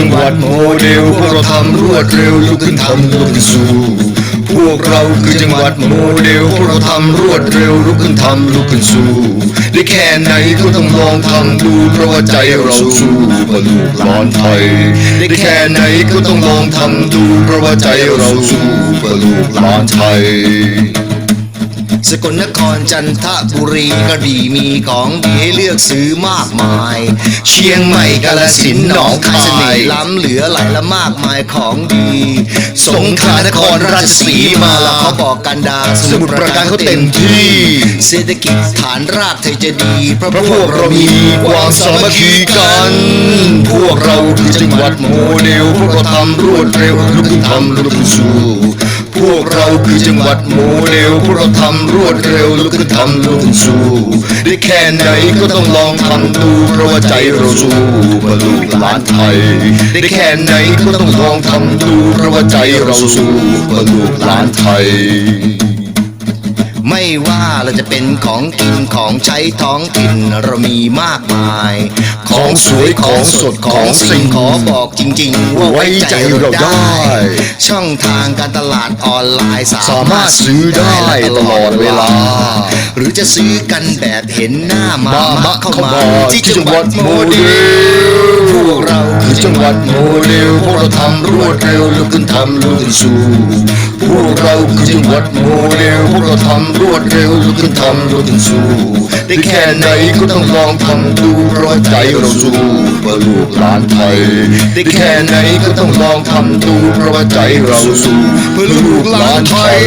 จังหวัดโมเดลพวกเราทำรวดเร็วลุกขึ้นทำลุกขึ้นสู้พวกเราคือจังหวัดโมเดลพวกเราทำรวดเร็วลุกขึ้นทำลุกขึ้นสู้ได้แค่ไหนก็ต้องลองทำดูเพราะว่าใจเราสู้เพื่อลูกหลานไทยได้แค่ไหนก็ต้องลองทำดูเพราะว่าใจเราสู้เพื่อลูกหลานไทย สกลนครจันทบุรีกระบี่มีของดีให้เลือกซื้อมากมาย เชียงใหม่กาลสินธุ์หนองคายเสน่ห์ล้ำเหลือหลายละมากมายของดี สงขลานครราชสีมาแล้วเขาบอกกันดาสมุทรปราการเขาเต็มที่ เศรษฐกิจฐานรากเธอจะดีเพราะเพราะพวกเรามีความสามัคคีกัน พวกเราคือจังหวัดโมเดลพวกเราทำรวดเร็วลุกขึ้นทำลุกขึ้นสู้ พวกเราคือจังหวัดโมเดลพวกเราทำรวดเร็วลุกขึ้นทำลุกขึ้นสู้ได้แค่ไหนก็ต้องลองทำดูเพราะว่าใจเราสู้เพื่อลูกหลานไทยได้แค่ไหนก็ต้องลองทำดูเพราะว่าใจเราสู้เพื่อลูกหลานไทยาเราจะเป็นของกินของใช้ท้องถิ่นเรามีมากมาย ของสวยของสดของสิ่งขอบอกจริงๆว่าไว้ใจเราได้ไว้ใจเราได้ช่องทางการตลาดออนไลน์สามารถซื้อได้ตลอดเวลา หรือจะซื้อกันแบบเห็นหน้ามามามะเข้าเข้ามามาที่ที่จัจังงหหวัวัดดโมโมเดเดลลพวกเราคือจังหวัดโมเดลพวกเราทำรวดเร็วลุกขึ้นทำลุกขึ้นสู้พวกเราคือจังหวัดโมเดลพวกเราทำรวดเร็วลุกขึ้นทำลุกขึ้นสู้ได้แค่ไหนก็ต้องลองทำดูเพราะว่าใจเราสู้เพื่อลูกหลานไทยได้แค่ไหนก็ต้องลองทำดูเพราะว่าใจเราสู้เพื่อลูกหลานไทย